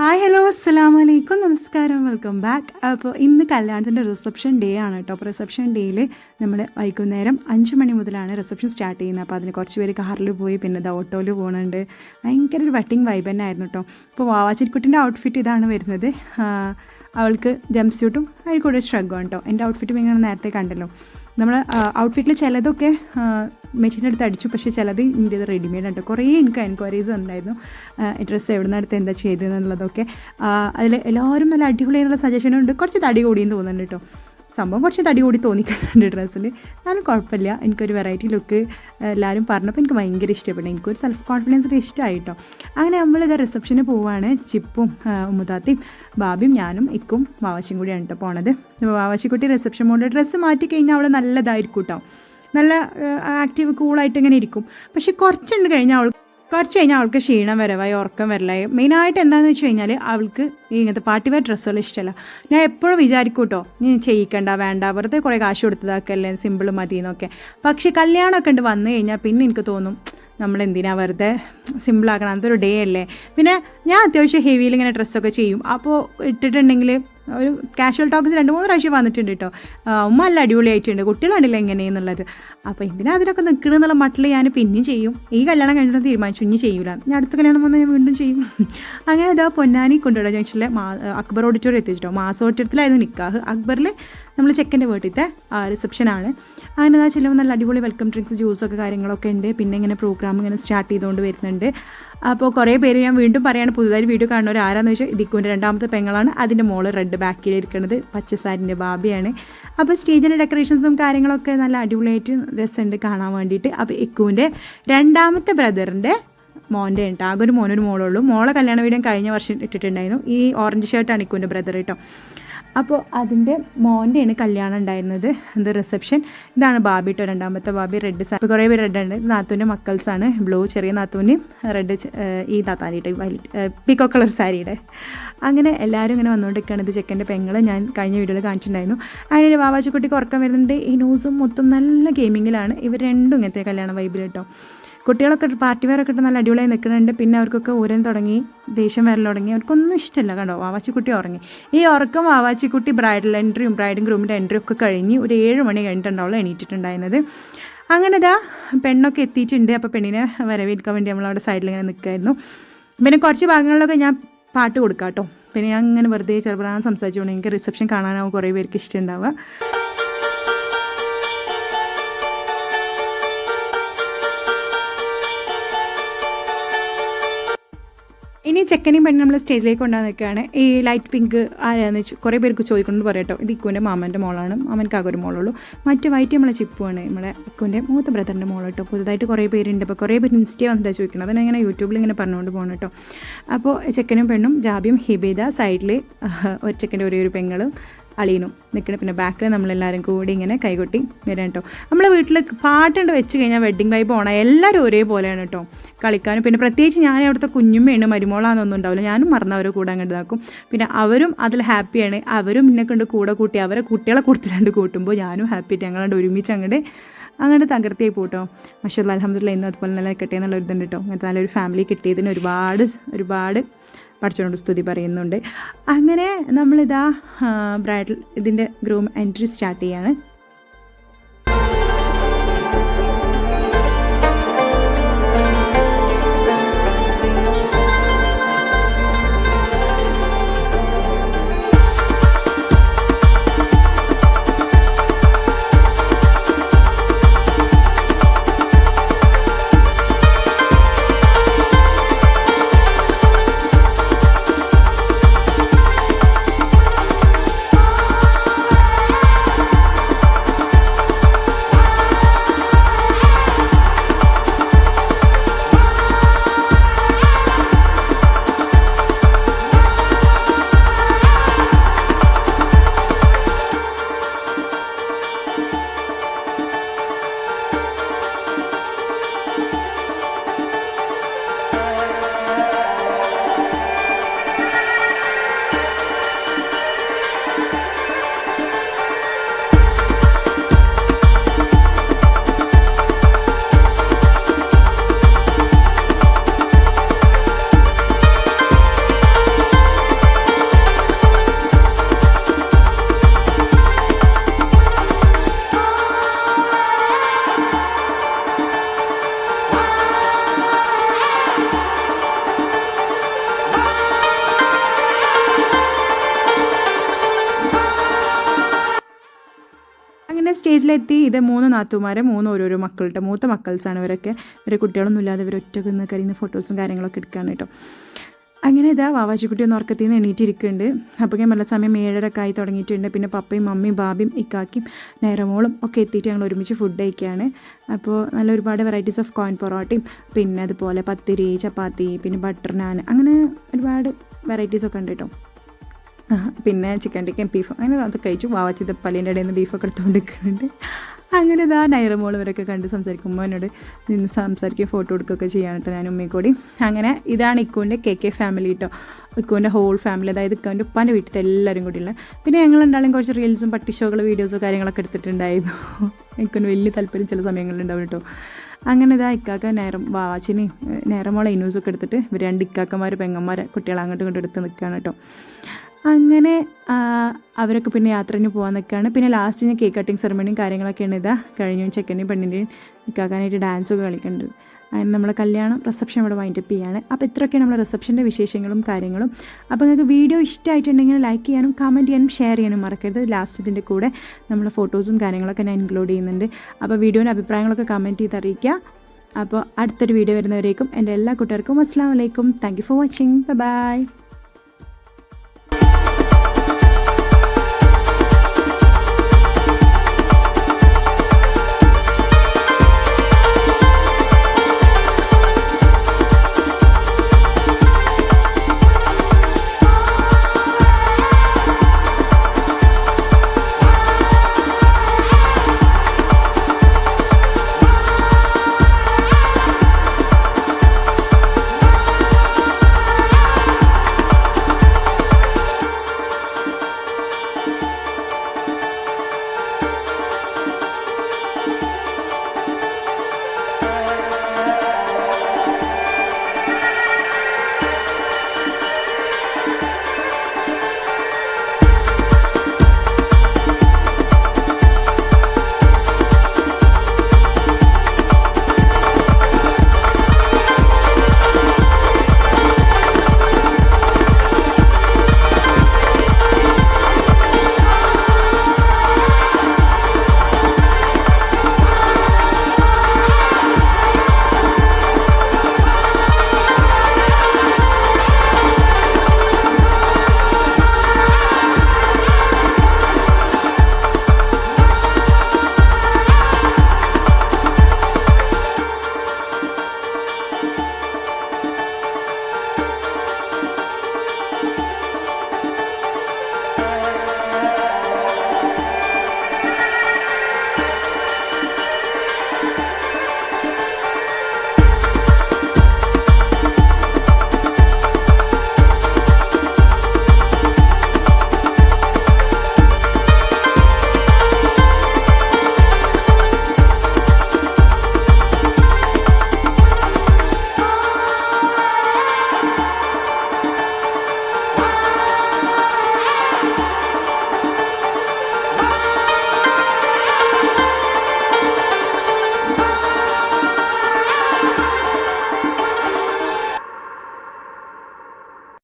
Hi hello അസ്സാം വലൈക്കും നമസ്കാരം വെൽക്കം ബാക്ക് അപ്പോൾ ഇന്ന് കല്യാണത്തിന്റെ റിസപ്ഷൻ ഡേ ആണ് കേട്ടോ അപ്പോൾ റിസപ്ഷൻ ഡേയിൽ നമ്മൾ വൈകുന്നേരം അഞ്ച് മണി മുതലാണ് റിസപ്ഷൻ സ്റ്റാർട്ട് ചെയ്യുന്നത്. അപ്പോൾ അതിന് കുറച്ച് പേര് കാറിൽ പോയി പിന്നെ ഓട്ടോയിൽ പോകുന്നുണ്ട് ഭയങ്കര ഒരു വെട്ടിങ് വൈബ് തന്നെ ആയിരുന്നു കേട്ടോ അപ്പോൾ വാവാച്ചിരിക്കുട്ടിന്റെ ഔട്ട്ഫിറ്റ് ഇതാണ് വരുന്നത്. അവൾക്ക് ജംപ് സ്യൂട്ടും അതിൽ കൂടെ ഷ്രഗും കേട്ടോ എന്റെ ഔട്ട്ഫിറ്റ് നിങ്ങൾ നേരത്തെ കണ്ടല്ലോ. നമ്മൾ ഔട്ട്ഫിറ്റിൽ ചിലതൊക്കെ മെഷീൻ എടുത്ത് അടിച്ചു. പക്ഷേ ചിലത് ഇന്ത്യത് റെഡിമെയ്ഡ് ഉണ്ട് കുറേ എനിക്ക് എൻക്വയറീസ് ഉണ്ടായിരുന്നു ഡ്രസ്സ് എവിടെ നിന്ന് എന്താ ചെയ്തതെന്നുള്ളതൊക്കെ. അതിൽ എല്ലാവരും നല്ല അടിപൊളി അടിപൊളിയായിട്ടുള്ള സജഷനുണ്ട് കുറച്ച് തടി കൂടിയെന്ന് തോന്നുന്നുണ്ട് കേട്ടോ സംഭവം കുറച്ച് തടി കൂടി തോന്നിക്കുന്നുണ്ട് ഡ്രസ്സിൽ എന്നാലും കുഴപ്പമില്ല. എനിക്കൊരു വെറൈറ്റി ലുക്ക് എല്ലാവരും പറഞ്ഞപ്പോൾ എനിക്ക് ഭയങ്കര ഇഷ്ടപ്പെട്ടു. എനിക്കൊരു സെൽഫ് കോൺഫിഡൻസ് ഇഷ്ടമായി കേട്ടോ അങ്ങനെ നമ്മളിത് റിസപ്ഷന് പോവുകയാണ് ചിപ്പും ആ, ഉമ്മുതാത്തിയും ബാബിയും ഞാനും ഇക്കും വാവാച്ചിയും കൂടിയാണ് കേട്ടോ പോണത്. വാവാച്ചിക്കുട്ടി റിസപ്ഷൻ മോഡിൽ ഡ്രസ്സ് മാറ്റി കഴിഞ്ഞാൽ അവൾ നല്ലതായിരിക്കും കേട്ടോ നല്ല ആക്റ്റീവ് കൂളായിട്ട് ഇങ്ങനെ ഇരിക്കും. പക്ഷെ കുറച്ചുണ്ട് കഴിഞ്ഞാൽ അവൾ കുറച്ച് കഴിഞ്ഞാൽ അവൾക്ക് ക്ഷീണം വരവായി ഉറക്കം വരലായി. മെയിനായിട്ട് എന്താണെന്ന് വെച്ച് കഴിഞ്ഞാൽ അവൾക്ക് ഇങ്ങനത്തെ പാർട്ടി വെയർ ഡ്രസ്സുകൾ ഇഷ്ടമല്ല ഞാൻ എപ്പോഴും വിചാരിക്കും കേട്ടോ നീ ചെയ്യിക്കണ്ട വേണ്ട വെറുതെ കുറേ കാശ് കൊടുത്തതാക്കല്ലേ സിമ്പിൾ മതി എന്നൊക്കെ. പക്ഷേ കല്യാണമൊക്കെ ഉണ്ട് വന്നു കഴിഞ്ഞാൽ പിന്നെ എനിക്ക് തോന്നും നമ്മൾ എന്തിനാ വെറുതെ സിമ്പിളാക്കണം അതൊരു ഡേ അല്ലേ? പിന്നെ ഞാൻ അത്യാവശ്യം ഹെവിയിൽ ഇങ്ങനെ ഡ്രസ്സൊക്കെ ചെയ്യും. അപ്പോൾ ഇട്ടിട്ടുണ്ടെങ്കിൽ ഒരു കാഷ്വൽ ടോക്സ് രണ്ട് മൂന്ന് പ്രാവശ്യം വന്നിട്ടുണ്ട് കേട്ടോ ഉമ്മ നല്ല അടിപൊളിയായിട്ടുണ്ട്. കുട്ടികളാണില്ല എങ്ങനെയെന്നുള്ളത്? അപ്പോൾ എന്തിനാ അതിനൊക്കെ നിൽക്കണം എന്നുള്ള മട്ടിൽ ഞാൻ പിന്നെയും ചെയ്യും. ഈ കല്യാണം കഴിഞ്ഞിട്ട് തീരുമാനിച്ചു ഇനി ചെയ്യൂല. ഞാൻ അടുത്ത കല്യാണം വന്നാൽ ഞാൻ വീണ്ടും ചെയ്യും. അങ്ങനെ ഇതാ പൊന്നാനി കൊണ്ടുവിടാൻ ജംഗ്ഷനിലെ അക്ബർ ഓഡിറ്റോറിയം എത്തിച്ചിട്ടോ. മാസ ഓഡിറ്റോറിയത്തിലായിരുന്നു നിക്കാഹ്. അക്ബറിൽ നമ്മൾ ചെക്കന്റെ വീട്ടിലത്തെ റിസപ്ഷനാണ് അങ്ങനെ എന്താ ചെല്ലുമ്പോൾ നല്ല അടിപൊളി വെൽക്കം ഡ്രിങ്ക്സ് ജ്യൂസൊക്കെ കാര്യങ്ങളൊക്കെ ഉണ്ട്. പിന്നെ ഇങ്ങനെ പ്രോഗ്രാം ഇങ്ങനെ സ്റ്റാർട്ട് ചെയ്തുകൊണ്ട് വരുന്നുണ്ട്. അപ്പോൾ കുറേ പേര് ഞാൻ വീണ്ടും പറയാണ് പുതുതായി വീഡിയോ കാണുന്നവർ ആരാന്ന് വെച്ചാൽ ദിക്കുവിന്റെ രണ്ടാമത്തെ പെങ്ങളാണ്. അതിന്റെ മോൾ റെഡ് ബാക്കിൽ ഇരിക്കുന്നത് പച്ചസാരിന്റെ ബാബിയാണ്. അപ്പോൾ സ്റ്റേജിന്റെ ഡെക്കറേഷൻസും കാര്യങ്ങളൊക്കെ നല്ല അടിപൊളിയായിട്ട് രസമുണ്ട് കാണാൻ വേണ്ടിയിട്ട്. അപ്പോൾ ഇക്കുവിന്റെ രണ്ടാമത്തെ ബ്രദറിന്റെ മോന്റെ ഉണ്ട്. ആകെ ഒരു മോനൊരു മോളുള്ളൂ. മോളെ കല്യാണ വീഡിയോ കഴിഞ്ഞ വർഷം ഇട്ടിട്ടുണ്ടായിരുന്നു. ഈ ഓറഞ്ച് ഷർട്ടാണ് ഇക്കുവിന്റെ ബ്രദർ കേട്ടോ അപ്പോൾ അതിന്റെ മോന്റെയാണ് കല്യാണം ഉണ്ടായിരുന്നത്. ഇത് റിസപ്ഷൻ ഇതാണ് ബാബിട്ടോ രണ്ടാമത്തെ ബാബി. റെഡ് സാ. കുറേ പേര് റെഡ് ഉണ്ട് നാത്തൂന്റെ മക്കൾസാണ് ബ്ലൂ ചെറിയ നാത്തൂന്റെയും റെഡ് ഈ താത്താനിട്ട് വൈറ്റ് പിക്കോ കളർ സാരിയുടെ. അങ്ങനെ എല്ലാവരും ഇങ്ങനെ വന്നുകൊണ്ടിരിക്കുകയാണ് ഇത് ചെക്കന്റെ പെങ്ങൾ ഞാൻ കഴിഞ്ഞ വീഡിയോയിൽ കാണിച്ചിട്ടുണ്ടായിരുന്നു. അങ്ങനെ വാവാച്ചിക്കുട്ടിക്ക് ഉറക്കം വരുന്നുണ്ട്. ഈ ന്യൂസും മൊത്തം നല്ല ഗെയിമിങ്ങിലാണ് ഇവർ രണ്ടും ഇങ്ങനത്തെ കല്യാണം വൈബിൽ കേട്ടോ കുട്ടികളൊക്കെ പാർട്ടി വെയറൊക്കെ ഇട്ട് നല്ല അടിപൊളിയായി നിൽക്കുന്നുണ്ട്. പിന്നെ അവർക്കൊക്കെ ഊരൻ തുടങ്ങി ദേഷ്യം വരൽ തുടങ്ങി. അവർക്കൊന്നും ഇഷ്ടമല്ല കണ്ടോ? വാവാച്ചിക്കുട്ടി ഉറങ്ങി. ഈ ഉറക്കം വാവാച്ചിക്കുട്ടി ബ്രൈഡൽ എൻട്രിയും ബ്രൈഡും ഗ്രൂമിന്റെ എൻട്രിയും ഒക്കെ കഴിഞ്ഞ് ഒരു ഏഴ് മണി കഴിഞ്ഞിട്ടുണ്ടാവുള്ളൂ എണീറ്റിട്ടുണ്ടായിരുന്നത്. അങ്ങനെ ഇതാ പെണ്ണൊക്കെ എത്തിയിട്ടുണ്ട്. അപ്പോൾ പെണ്ണിനെ വരവേൽക്കാൻ വേണ്ടി നമ്മളവിടെ സൈഡിൽ ഇങ്ങനെ നിൽക്കുമായിരുന്നു പിന്നെ കുറച്ച് ഭാഗങ്ങളിലൊക്കെ ഞാൻ പാട്ട് കൊടുക്കാം കേട്ടോ. പിന്നെ ഞാൻ അങ്ങനെ വെറുതെ ചെറുപ്പം സംസാരിച്ചുകൊണ്ട് എനിക്ക് റിസപ്ഷൻ കാണാനാവും കുറേ പേർക്ക് ഇഷ്ടമുണ്ടാവുക ഇനി ചെക്കനെയും പെണ്ണും നമ്മൾ സ്റ്റേജിലേക്ക് കൊണ്ടുവന്ന് നിൽക്കുകയാണ്. ഈ ലൈറ്റ് പിങ്ക് ആരാന്ന് കുറേ പേർക്ക് ചോദിക്കൊണ്ട് പറയട്ടോ. ഇത് ഇക്കുവിന്റെ മാമന്റെ മോളാണ്. മാമൻക്ക് ആകെ ഒരു മോളുള്ളൂ. മറ്റ് വൈറ്റ് നമ്മളെ ചിപ്പുമാണ് നമ്മളെ ഇക്കുവിന്റെ മൂത്ത ബ്രദറിന്റെ മോൾ കേട്ടോ പുതുതായിട്ട് കുറേ പേരുണ്ട്. അപ്പോൾ കുറേ പേര് ഇൻസ്റ്റേ വന്നിട്ടാണ് ചോദിക്കുന്നത് അതിനെ യൂട്യൂബിൽ ഇങ്ങനെ പറഞ്ഞുകൊണ്ട് പോകണം കേട്ടോ അപ്പോൾ ചെക്കനും പെണ്ണും ജാബിയും ഹിബേദ സൈഡിൽ ഒരു ചെക്കന്റെ ഒരേ ഒരു പെങ്ങളും അളിയനും നിൽക്കണം പിന്നെ ബാക്കിൽ നമ്മളെല്ലാവരും കൂടി ഇങ്ങനെ കൈകൊട്ടി വരാൻ കേട്ടോ നമ്മളെ വീട്ടിൽ പാട്ടുണ്ട് വെച്ച് കഴിഞ്ഞാൽ വെഡ്ഡിങ് വൈബ് പോകണം എല്ലാവരും ഒരേപോലെയാണ് കേട്ടോ കളിക്കാനും. പിന്നെ പ്രത്യേകിച്ച് ഞാൻ അവിടുത്തെ കുഞ്ഞുമ്മയാണ് മരുമോളാന്നൊന്നും ഉണ്ടാവില്ല. ഞാനും മറന്ന് അവരെ കൂടെ അങ്ങോട്ട് ഇതാക്കും. പിന്നെ അവരും അതിൽ ഹാപ്പിയാണ് അവരും എന്നെ കൊണ്ട് കൂടെ കൂട്ടി അവരെ കുട്ടികളെ കൊടുത്തിട്ടുണ്ട് കൂട്ടുമ്പോൾ ഞാനും ഹാപ്പി ഞങ്ങളണ്ട് ഒരുമിച്ച് അങ്ങോട്ട് അങ്ങോട്ട് തകർത്തിയായി പോട്ടോ പക്ഷേ അലഹമ്മദില്ല ഇന്നും അതുപോലെ നല്ല കിട്ടിയെന്നുള്ള ഒരു ഇതുണ്ട് കേട്ടോ അങ്ങനത്തെ നല്ലൊരു ഫാമിലി കിട്ടിയതിന് ഒരുപാട് ഒരുപാട് പഠിച്ചുകൊണ്ട് സ്തുതി പറയുന്നുണ്ട്. അങ്ങനെ നമ്മളിതാ ബ്രൈഡൽ ഇതിന്റെ ഗ്രൂം എൻട്രി സ്റ്റാർട്ട് ചെയ്യാണ്. അങ്ങനെ സ്റ്റേജിലെത്തി. ഇത് മൂന്ന് നാത്തുമാരെ മൂന്ന് ഓരോരോ മക്കളുടെ മൂത്ത മക്കൾസാണ് ഇവരൊക്കെ. ഇവരെ കുട്ടികളൊന്നും ഇല്ലാതെ ഇവർ ഒറ്റയ്ക്ക് നിന്ന് കരിയുന്ന ഫോട്ടോസും കാര്യങ്ങളൊക്കെ എടുക്കുകയാണ് കേട്ടോ. അങ്ങനെ ഇതാ വാവാച്ചിക്കുട്ടി ഒന്ന് ഉറക്കത്തിൽ നിന്ന് എണീറ്റിരിക്കുന്നുണ്ട്. അപ്പോൾ ഞാൻ നല്ല സമയം ഏഴരക്കെ ആയി തുടങ്ങിയിട്ടുണ്ട്. പിന്നെ പപ്പയും മമ്മിയും ബാബിയും ഇക്കാക്കിയും നേരമോളും ഒക്കെ എത്തിയിട്ട് ഞങ്ങൾ ഒരുമിച്ച് ഫുഡ് കഴിക്കുകയാണ്. അപ്പോൾ നല്ല ഒരുപാട് വെറൈറ്റീസ് ഓഫ് കോയിൻ പൊറോട്ടയും പിന്നെ അതുപോലെ പത്തിരി ചപ്പാത്തി പിന്നെ ബട്ടർ നാൻ അങ്ങനെ ഒരുപാട് വെറൈറ്റീസ് ഒക്കെ ഉണ്ട് കേട്ടോ. പിന്നെ ചിക്കൻ ടിക്കൻ ബീഫ് അങ്ങനെ അത് കഴിച്ചു. വാവാച്ചി പല്ലിന്റെ ഇടയിൽ നിന്ന് ബീഫൊക്കെ എടുത്തുകൊണ്ട് നിൽക്കുന്നുണ്ട് അങ്ങനെ ഇതാ നൈറമോൾ ഇവരൊക്കെ കണ്ട് സംസാരിക്കുമ്പോൾ എന്നോട് നിന്ന് സംസാരിക്കുകയും ഫോട്ടോ എടുക്കുകയൊക്കെ ചെയ്യാൻ കേട്ടോ ഞാൻ ഉമ്മയും കൂടി. അങ്ങനെ ഇതാണ് ഇക്കുവിന്റെ കെ കെ ഫാമിലി കേട്ടോ ഇക്കുവിന്റെ ഹോൾ ഫാമിലി അതായത് ഇക്കുവിന്റെ ഉപ്പാന്റെ വീട്ടിലത്തെ എല്ലാവരും കൂടിയുള്ള പിന്നെ ഞങ്ങൾ ഉണ്ടാലും കുറച്ച് റീൽസും പട്ടിഷോകൾ വീഡിയോസും കാര്യങ്ങളൊക്കെ എടുത്തിട്ടുണ്ടായിരുന്നു. ഇക്കുവിന് വലിയ താല്പര്യം ചില സമയങ്ങളിലുണ്ടാവും കേട്ടോ അങ്ങനെ ഇതാ ഇക്കാക്ക നേരം വാച്ചിന് നേരമോളെ ഇനൂസൊക്കെ എടുത്തിട്ട് ഇവർ രണ്ട് ഇക്കാക്കന്മാർ പെങ്ങന്മാരെ കുട്ടികളെ അങ്ങോട്ടും ഇങ്ങോട്ടും എടുത്ത് നിൽക്കുകയാണ് കേട്ടോ അങ്ങനെ അവരൊക്കെ പിന്നെ യാത്രന് പോകാൻ നിൽക്കുകയാണ് പിന്നെ ലാസ്റ്റ് ഞാൻ കേക്ക് കട്ടിങ് സെറമണിയും കാര്യങ്ങളൊക്കെയാണ് ഇതാ കഴിഞ്ഞു ചെക്കന്റെയും പെണ്ണിന്റെയും നിൽക്കാക്കാനായിട്ട് ഡാൻസൊക്കെ കളിക്കുന്നുണ്ട് അങ്ങനെ നമ്മളെ കല്യാണം റിസപ്ഷൻ ഇവിടെ വൈൻഡപ്പ് ചെയ്യാണ്. അപ്പോൾ ഇത്രയൊക്കെയാണ് നമ്മുടെ റിസപ്ഷന്റെ വിശേഷങ്ങളും കാര്യങ്ങളും. അപ്പോൾ നിങ്ങൾക്ക് വീഡിയോ ഇഷ്ടമായിട്ടുണ്ടെങ്കിൽ ലൈക്ക് ചെയ്യാനും കമന്റ് ചെയ്യാനും ഷെയർ ചെയ്യാനും മറക്കരുത്. ലാസ്റ്റ് ഇതിന്റെ കൂടെ നമ്മളെ ഫോട്ടോസും കാര്യങ്ങളൊക്കെ ഞാൻ ഇൻക്ലൂഡ് ചെയ്യുന്നുണ്ട്. അപ്പോൾ വീഡിയോന്റെ അഭിപ്രായങ്ങളൊക്കെ കമന്റ് ചെയ്ത് അറിയിക്കുക. അപ്പോൾ അടുത്തൊരു വീഡിയോ വരുന്നവരേക്കും എന്റെ എല്ലാ കൂട്ടുകാർക്കും അസ്സാം വലൈക്കും താങ്ക് ഫോർ വാച്ചിങ് ബൈ